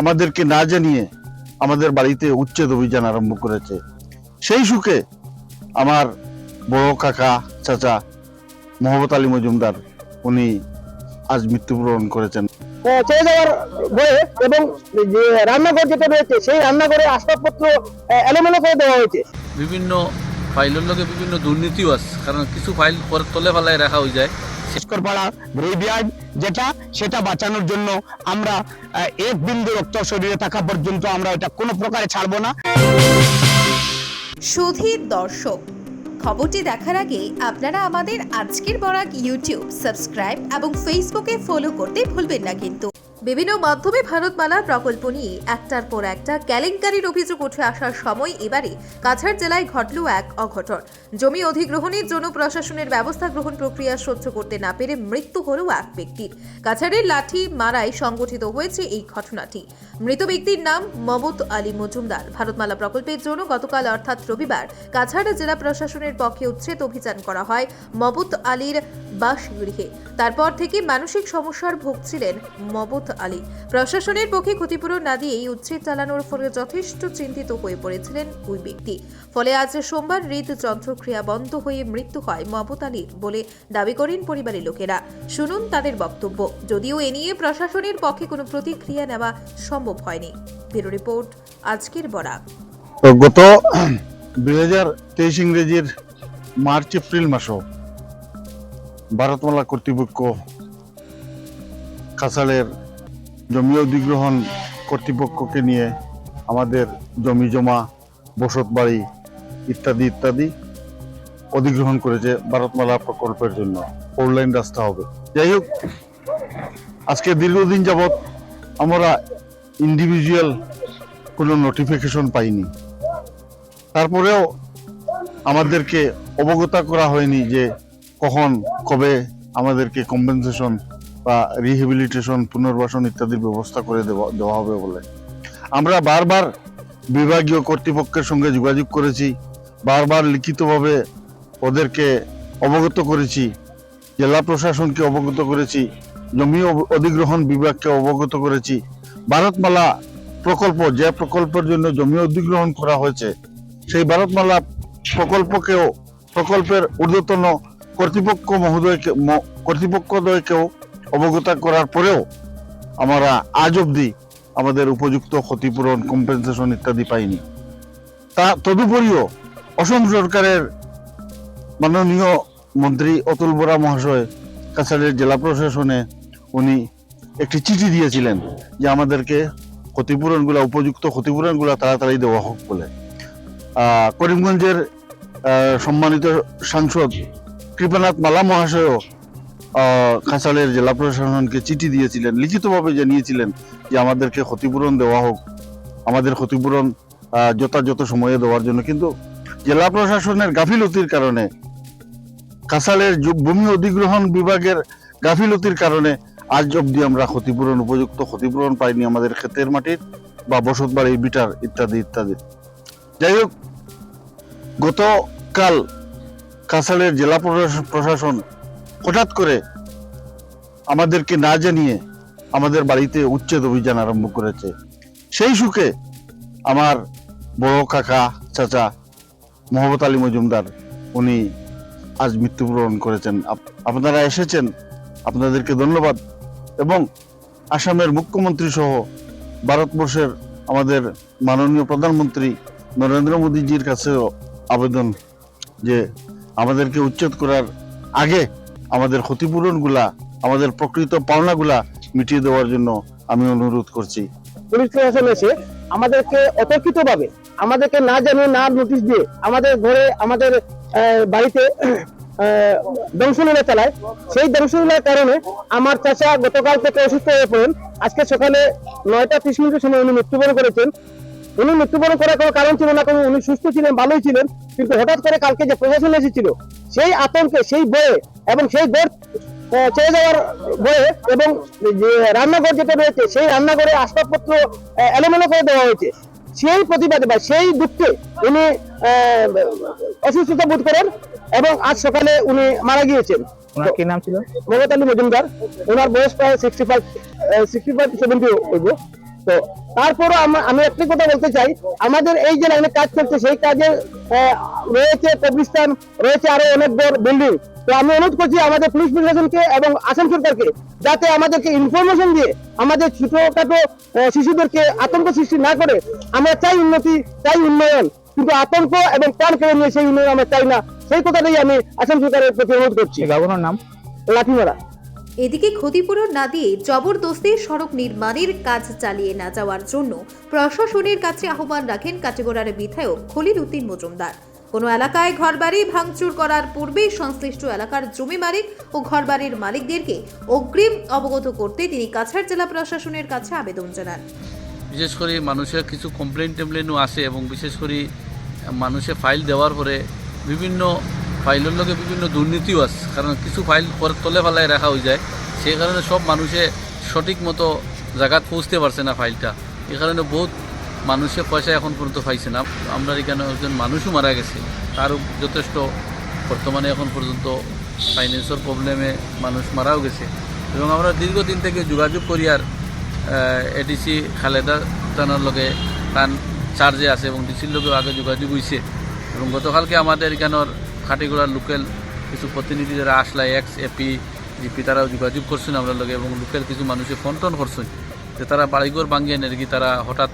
আমাদেরকে না জানিয়ে আমাদের বাড়িতে উচ্ছেদ অভিযান আরম্ভ করেছে। সেই সুখে আমার বড় কাকা চাচা মোহাম্মদ আলী মজুমদার উনি আজ মৃত্যুবরণ করেছেন। চলে যাওয়ার ভয়ে এবং যে রান্নাঘর যেটা রয়েছে সেই রান্নাঘরে আসবাবপত্র এলোমেলো করে দেওয়া হয়েছে। বিভিন্ন ফাইলের লগে বিভিন্ন দুর্নীতিও আছে কারণ কিছু ফাইল পরে তলে ফেলায় রাখা হয়ে যায়। লস্করপাড়া গ্রেভিয়ার্ড যেটা, সেটা বাঁচানোর জন্য আমরা এক বিন্দু রক্ত শরীরে থাকা পর্যন্ত আমরা এটা কোনো প্রকারে ছাড়বো না। সুধীর দর্শক, খবরটি দেখার আগে আপনারা আমাদের আজকের বরাক ইউটিউব সাবস্ক্রাইব এবং ফেসবুকে ফলো করতে ভুলবেন না কিন্তু। বিভিন্ন মাধ্যমে ভারতমালা প্রকল্প নিয়ে একটার পর একটা কেলেঙ্কারির অভিযোগ উঠে আসার সময় এবারে কাছাড় জেলায় ঘটল এক অঘটন। জমি অধিগ্রহণের জন্য প্রশাসনের ব্যবস্থা গ্রহণ প্রক্রিয়া সহ্য করতে না পেরে মৃত্যু হল এক ব্যক্তির। কাছাড়ের লাঠি মারায় সংগঠিত হয়েছে এই ঘটনাটি। মৃত ব্যক্তির নাম মমত আলী মজুমদার। ভারতমালা প্রকল্পের জন্য গতকাল অর্থাৎ রবিবার কাছাড় জেলা প্রশাসনের পক্ষে উচ্ছেদ অভিযান করা হয় মবুত আলীর বাসগৃহে। তারপর থেকে মানসিক সমস্যার ভুগছিলেন মবুত আলী। প্রশাসনের পক্ষে ক্ষতিপূরণ না দিয়ে এই উচ্ছেদ চালানোর ফলে যথেষ্ট চিন্তিত হয়ে পড়েছিলেন ওই ব্যক্তি। ফলে আজ সোমবার হৃদযন্ত্রক্রিয়া বন্ধ হয়ে মৃত্যু হয় মবুত আলীর বলে দাবি করেন পরিবারের লোকেরা। শুনুন তাদের বক্তব্য। যদিও এ নিয়ে প্রশাসনের পক্ষে কোনো প্রতিক্রিয়া নেওয়া সম্ভব হয়নি। ব্যুরো রিপোর্ট, আজকের বরাক। গত দুই হাজার তেইশ ইংরেজির মার্চ, এপ্রিল মাসও ভারতমালা কর্তৃপক্ষ কাছাড়ের জমি অধিগ্রহণ কর্তৃপক্ষকে নিয়ে আমাদের জমি জমা, বসত বাড়ি ইত্যাদি ইত্যাদি অধিগ্রহণ করেছে ভারতমালা প্রকল্পের জন্য। ফোর লাইন রাস্তা হবে। যাই হোক, আজকে দীর্ঘদিন যাবৎ আমরা ইন্ডিভিজুয়াল কোনো নোটিফিকেশন পাইনি। তারপরেও আমাদেরকে অবগত করা হয়নি যে কখন, কবে আমাদেরকে কম্পেনসেশন বা রিহেবিলিটেশন পুনর্বাসন ইত্যাদির ব্যবস্থা করে দেওয়া হবে বলে। আমরা বারবার বিভাগীয় কর্তৃপক্ষের সঙ্গে যোগাযোগ করেছি, বারবার লিখিতভাবে ওদেরকে অবগত করেছি, জেলা প্রশাসনকে অবগত করেছি, জমি অধিগ্রহণ বিভাগকে অবগত করেছি। ভারতমালা প্রকল্প, যে প্রকল্পের জন্য জমি অধিগ্রহণ করা হয়েছে, সেই ভারতমালা প্রকল্পকেও, প্রকল্পের ঊর্ধ্বতন কর্তৃপক্ষ মহোদয়কে কর্তৃপক্ষদ্বয়কেও অবগত করার পরেও আমরা আজ অবধি আমাদের উপযুক্ত ক্ষতিপূরণ কম্পেনসেশন ইত্যাদি পাইনি। তা তদুপরিও অসম সরকারের মাননীয় মন্ত্রী অতুল বরা মহাশয় কাছাড়ের জেলা প্রশাসনে উনি একটি চিঠি দিয়েছিলেন যে আমাদেরকে ক্ষতিপূরণগুলো, উপযুক্ত ক্ষতিপূরণগুলো তাড়াতাড়ি দেওয়া হোক বলে। করিমগঞ্জের সম্মানিত সাংসদ কৃপানাথ মালা মহাশয়ও কাছাড়ের জেলা প্রশাসনকে চিঠি দিয়েছিলেন, লিখিতভাবে জানিয়েছিলেন যে আমাদেরকে ক্ষতিপূরণ দেওয়া হোক। আমাদের ক্ষতিপূরণ যথাযথ সময়ে দেওয়ার জন্য। কিন্তু জেলা প্রশাসনের গাফিলতির কারণে জু- ভূমি অধিগ্রহণ বিভাগের গাফিলতির কারণে আজ অব্দি আমরা ক্ষতিপূরণ উপযুক্ত, ক্ষতিপূরণ পাইনি আমাদের ক্ষেতের মাটির বা বসত বাড়ি বিটার ইত্যাদি ইত্যাদি। যাই হোক, গতকাল কাছাড়ের জেলা প্রশাসন হঠাৎ করে আমাদেরকে না জানিয়ে আমাদের বাড়িতে উচ্ছেদ অভিযান আরম্ভ করেছে। সেই সুখে আমার বড় কাকা, চাচা মোহাম্মদ আলী মজুমদার, উনি আজ মৃত্যুবরণ করেছেন। আপ- আপনারা এসেছেন, আপনাদেরকে ধন্যবাদ এবং আসামের মুখ্যমন্ত্রী সহ ভারতবর্ষের আমাদের মাননীয় প্রধানমন্ত্রী নরেন্দ্র মোদীজির কাছেও আবেদন যে আমাদেরকে উচ্ছেদ করার আগে আমাদের ক্ষতিপূরণগুলা আমাদের প্রকৃত পাওনাগুলা মিটিয়ে দেওয়ার জন্য আমি অনুরোধ করছি। পুলিশ প্রশাসন এসে আমাদেরকে অতর্কিত ভাবে আমাদেরকে না জানিয়ে না নোটিশ দিয়ে আমাদের ঘরে আমাদের বাড়িতে আহ, দংশলীলা চালায়। সেই দংশলীলার কারণে আমার চাচা গতকাল থেকে অসুস্থ হয়ে পড়েন। আজকে সকালে নয়টা ত্রিশ মিনিটের সময় উনি মৃত্যুবরণ করেছেন। উনি মৃত্যুবরণ করার কোনো কারণ ছিল না কোনো উনি সুস্থ ছিলেন ভালোই ছিলেন কিন্তু হঠাৎ করে কালকে যে প্রশাসন এসেছিল সেই আতঙ্কে সেই ভয়ে এবং সেই আহ, চলে যাওয়ার ভয়ে এবং যে রান্নাঘর যেটা রয়েছে সেই রান্নাঘরে আসবাবপত্র এলোমেলো করে দেওয়া হয়েছে। সেই প্রতিবাদে বা সেই দুঃখে উনি অসুস্থতা বোধ করেন এবং আজ সকালে উনি মারা গিয়েছেন। ওনার কি নাম ছিল? মমতা আলী মজুমদার ওনার বয়স প্রায় sixty five sixty five seventy হইব তো তারপরও আমি একটি কথা বলতে চাই। আমাদের এই যে লাইনে কাজ চলছে সেই কাজে রয়েছে কবরিস্তান রয়েছে আরও অনেক বড় বিল্ডিং তো আমি অনুরোধ করছি আমাদের পুলিশ প্রশাসনকে এবং আসাম সরকারকে যাতে আমাদেরকে ইনফরমেশন দিয়ে আমাদের ছোটখাটো শিশুদেরকে আতঙ্ক সৃষ্টি না করে আমরা চাই উন্নতি চাই উন্নয়ন। কিন্তু আতঙ্ক এবং প্রাণ কেড়ে নিয়ে সেই উন্নয়ন আমরা চাই না। সেই কথাটাই আমি আসাম সরকারের প্রতি অনুরোধ করছি। গাগুনোর নাম? লাঠিমারা। এদিকে ক্ষতিপূরণ না দিয়ে জবরদস্তি সড়ক নির্মাণের কাজ চালিয়ে না যাওয়ার জন্য প্রশাসনের কাছে আহ্বান রাখেন কাটিগড়ার বিধায়ক খলিল উদ্দিন মজুমদার। কোনো এলাকায় ঘরবাড়ি ভাঙচুর করার পূর্বেই সংশ্লিষ্ট এলাকার জমি মালিক ও ঘরবাড়ির মালিকদেরকে অগ্রিম অবগত করতে তিনি কাছাড় জেলা প্রশাসনের কাছে আবেদন জানান। বিশেষ করে মানুষের কিছু কমপ্লেন টেমপ্লেনও আসে এবং বিশেষ করে মানুষে ফাইল দেওয়ার পরে বিভিন্ন ফাইলের লগে বিভিন্ন দুর্নীতিও আছে, কারণ কিছু ফাইল পরে তলে ফেলায় রাখা হয়ে যায়। সেই কারণে সব মানুষে সঠিক মতো জায়গাত পৌঁছতে পারছে না ফাইলটা। এই কারণে বহুত মানুষে পয়সা এখন পর্যন্ত পাইছে না। আমরা এখানে একজন মানুষও মারা গেছে। তারও যথেষ্ট বর্তমানে এখন পর্যন্ত ফাইন্যান্সের প্রবলেমে মানুষ মারাও গেছে। এবং আমরা দীর্ঘদিন থেকে যোগাযোগ করি আর এডিসি খালেদা জানার লগে তান চার্জে আছে এবং ডিসির লোকেও আগে যোগাযোগ হয়েছে এবং গতকালকে আমাদের এখানের খাটিগুড়ার লোকাল কিছু প্রতিনিধি যারা আসলা এক্স এপি জিপি তারাও যোগাযোগ করছেন আমরা লগে এবং লোকাল কিছু মানুষে ফোন টোন করছেন যে তারা বাড়িঘর ভাঙিয়ে নেই কি তারা হঠাৎ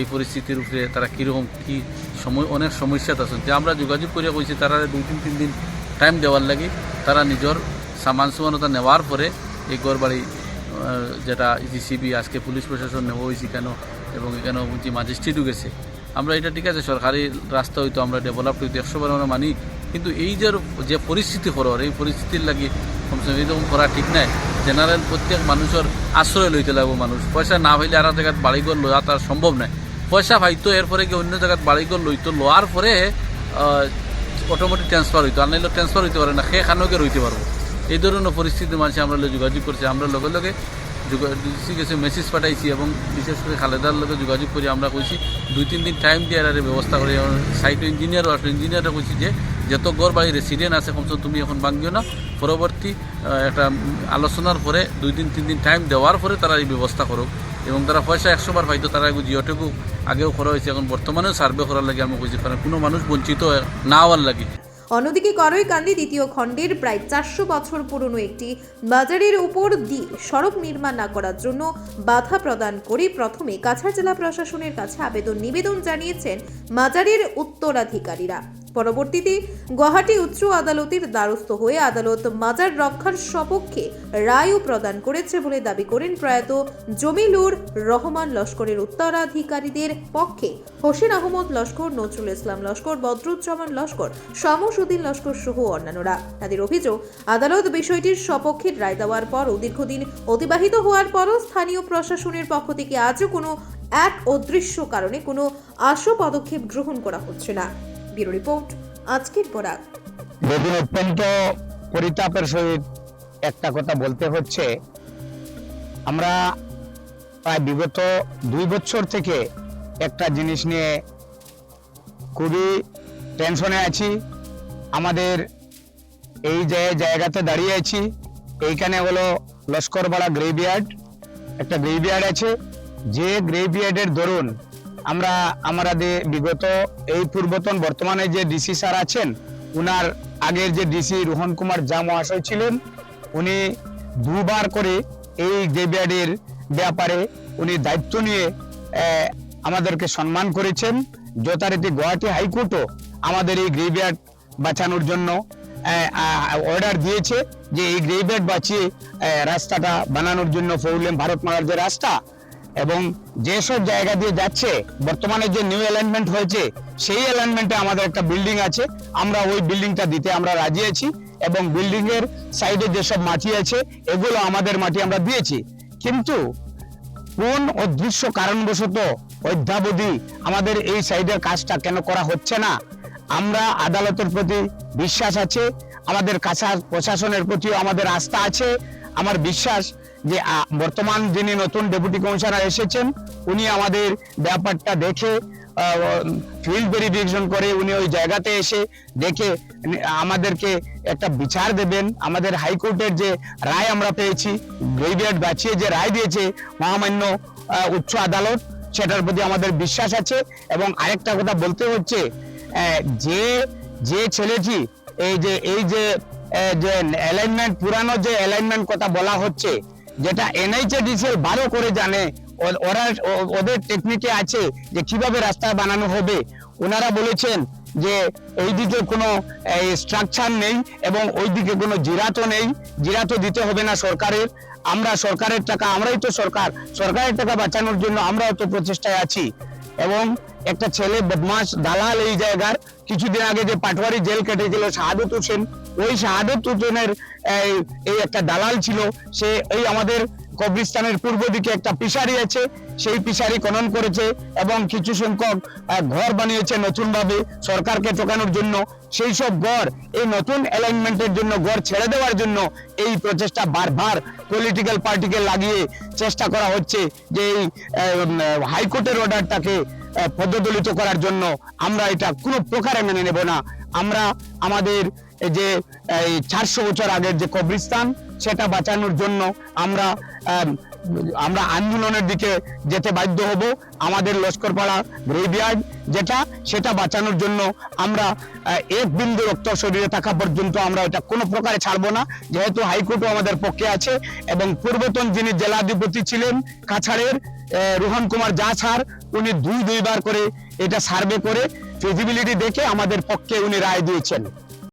এই পরিস্থিতির উপরে তারা কীরকম কী সময় অনেক সমস্যাত আছেন। যে আমরা যোগাযোগ করিয়া কইছি তারা দুই তিন তিন দিন টাইম দেওয়ার লাগে। তারা নিজের সামান সমানতা নেওয়ার পরে এই গড় বাড়ি আহ, যেটা জিসিবি আজকে পুলিশ প্রশাসন নেওয়া হয়েছে কেন এবং এখানেও বুঝছি ম্যাজিস্ট্রেটও গেছে। আমরা এটা ঠিক আছে সরকারি রাস্তা হইতো আমরা ডেভেলপ হইতো একশো বার আমরা মানি কিন্তু এই যে যে পরিস্থিতি হরর এই পরিস্থিতির লাগি কমসে কম এরকম করা ঠিক নাই। জেনারেল প্রত্যেক মানুষের আশ্রয় লইতে লাগবো মানুষ। পয়সা না হইলে আর জায়গাত বাড়িঘর লওয়া তার সম্ভব নয় পয়সা পাইতো, এরপরে কি অন্য জায়গাত বাড়িঘর লইতো, লওয়ার পরে অটোমেটিক ট্রান্সফার হইতো। আর নাইলে ট্রান্সফার হইতে পারে না সেখানেও রইতে পারব। এই ধরনের পরিস্থিতি মানুষ আমরা যোগাযোগ করছি। আমরা লগে লগে গেছে মেসেজ পাঠাইছি এবং বিশেষ করে খালেদার লগে যোগাযোগ করে। আমরা কইছি, দুই তিন দিন টাইম দিয়ে ব্যবস্থা করে। সাইট ইঞ্জিনিয়ারও আসলে ইঞ্জিনিয়ারও কইছি যে যত গড় বাড়ি রেসিডেন্ট আছে, কমসে তুমি এখন ভাঙিও না। পরবর্তী একটা আলোচনার পরে দুই দিন, তিন দিন টাইম দেওয়ার পরে তারা এই ব্যবস্থা করুক। এবং তারা পয়সা একশো বার পাইতো, তারা জিওটেকু আগেও করা হয়েছে। এখন বর্তমানেও সার্ভে করার লাগে আমি কইছি কারণ কোনো মানুষ বঞ্চিত না হওয়ার লাগে। অন্যদিকে করইকান্দি দ্বিতীয় খণ্ডের প্রায় চারশো বছর পুরনো একটি বাজারের উপর দিয়ে সড়ক নির্মাণ না করার জন্য বাধা প্রদান করে প্রথমে কাছাড় জেলা প্রশাসনের কাছে আবেদন নিবেদন জানিয়েছেন মাজারের উত্তরাধিকারীরা। পরবর্তীতে গুয়াহাটি উচ্চ আদালতের দ্বারস্থ হয়ে আদালত মাজার রক্ষার সপক্ষে রায়ও প্রদান করেছে বলে দাবি করেন প্রয়াত জমিলুর রহমান লস্করের উত্তরাধিকারীদের পক্ষে। হোসেন আহমদ লস্কর, নজরুল ইসলাম লস্কর, বদরুজ্জামান লস্কর, শামসুদ্দিন লস্কর সহ অন্যান্যরা। তাদের অভিযোগ, আদালত বিষয়টির সপক্ষে রায় দেওয়ার পরও দীর্ঘদিন অতিবাহিত হওয়ার পরও স্থানীয় প্রশাসনের পক্ষ থেকে আজও কোনো এক অদৃশ্য কারণে কোনো আশু পদক্ষেপ গ্রহণ করা হচ্ছে না। ব্যুরো রিপোর্ট, আজকের বরাক দেখুন, অত্যন্ত পরিতাপের সহিত একটা কথা বলতে হচ্ছে। আমরা প্রায় বিগত দুই বছর থেকে একটা জিনিস নিয়ে খুবই টেনশনে আছি। আমাদের এই যে জায়গাতে দাঁড়িয়ে আছি, এইখানে হলো লস্করবাড়া গ্রেভিয়ার্ড। একটা গ্রেভিয়ার্ড আছে। যে গ্রেভিয়ার্ডের দরুন আমরা আমাদের বিগত এই পূর্বতন বর্তমানে যে ডিসি স্যার আছেন, উনার আগের যে ডিসি রোহন কুমার যা মহাশয় ছিলেন, উনি দুবার করে এই গ্রেভিয়ার্ডের ব্যাপারে উনি দায়িত্ব নিয়ে আমাদেরকে সম্মান করেছেন। যথারীতি গুয়াহাটি হাইকোর্টও আমাদের এই গ্রেভিয়ার্ড বাঁচানোর জন্য অর্ডার দিয়েছে যে এই গ্রেভিয়ার্ড বাঁচিয়ে রাস্তাটা বানানোর জন্য ফৌলেম ভারত মারার যে রাস্তা এবং যেসব জায়গা দিয়ে যাচ্ছে, বর্তমানে যে নিউ অ্যালাইনমেন্ট হয়েছে, সেই অ্যালাইনমেন্টে আমাদের একটা বিল্ডিং আছে। আমরা ওই বিল্ডিংটা দিতে আমরা রাজি আছি এবং বিল্ডিং এর সাইডে যেসব মাটি আছে, এগুলো আমাদের মাটি আমরা দিয়েছি। কিন্তু কোন অদৃশ্য কারণবশত অদ্যাবধি আমাদের এই সাইডের কাজটা কেন করা হচ্ছে না? আমরা আদালতের প্রতি বিশ্বাস আছে, আমাদের কাছা, প্রশাসনের প্রতিও আমাদের আস্থা আছে, আমার বিশ্বাস যে বর্তমান যিনি নতুন ডেপুটি কমিশনার এসেছেন, উনি আমাদের ব্যাপারটা দেখে ফিল্ড ভেরিফিকেশন করে উনি ওই জায়গাতে এসে দেখে আমাদেরকে একটা বিচার দেবেন। আমাদের হাইকোর্টের যে রায় আমরা পেয়েছি, গ্রেভিয়ার্ড বাঁচিয়ে যে রায় দিয়েছে মহামান্য উচ্চ আদালত, সেটার প্রতি আমাদের বিশ্বাস আছে। এবং আরেকটা কথা বলতে হচ্ছে যে যে ছেলেটি, এই যে এই যে অ্যালাইনমেন্ট পুরানো যে অ্যালাইনমেন্ট কথা বলা হচ্ছে যেটা এনএইচএডিসিএল বারো করে জানে, ওরা ওদের টেকনিকে আছে যে কীভাবে রাস্তা বানানো হবে। ওনারা বলেছেন যে এইদিকে কোনো স্ট্রাকচার নেই এবং ওইদিকে কোনো জিরাতও নেই। জিরাতও দিতে হবে না সরকারের। আমরা সরকারের টাকা, আমরাই তো সরকার। সরকারের টাকা বাঁচানোর জন্য আমরাও তো প্রচেষ্টায় আছি। এবং একটা ছেলে বদমাস দালাল এই জায়গার। কিছুদিন আগে যে পাটওয়ারি জেল কেটেছিল, শাহাদত হোসেন ওই শাহাদত হোসেনের এই একটা দালাল ছিল, সে এই আমাদের কবরিস্তানের পূর্ব দিকে একটা পিসারি আছে, সেই পিসারি খনন করেছে এবং কিছু সংখ্যক ঘর বানিয়েছে নতুন ভাবে সরকারকে ঠকানোর জন্য। সেই সব ঘর, এই নতুন অ্যালাইনমেন্টের জন্য, ঘর ছেড়ে দেওয়ার জন্য এই প্রচেষ্টা বারবার পলিটিক্যাল পার্টিকে লাগিয়ে চেষ্টা করা হচ্ছে যে এই হাইকোর্টের অর্ডারটাকে পদদলিত করার জন্য আমরা এটা কোনো প্রকারে মেনে নেব না। আমরা আমাদের যে চারশো বছর আগের যে কবরিস্তান সেটা বাঁচানোর জন্য আমরা আমরা আন্দোলনের দিকে যেতে বাধ্য হব। আমাদের লস্করপাড়া গ্রেভিয়ার্ড যেটা, সেটা বাঁচানোর জন্য আমরা এক বিন্দু রক্ত শরীরে থাকা পর্যন্ত আমরা এটা কোনো প্রকারে ছাড়বো না। যেহেতু হাইকোর্টও আমাদের পক্ষে আছে এবং পূর্বতন যিনি জেলাধিপতি ছিলেন, কাছাড়ের রোহন কুমার যা ছাড় উনি দুই দুইবার করে এটা সার্ভে করে ফিজিবিলিটি দেখে আমাদের পক্ষে উনি রায় দিয়েছেন।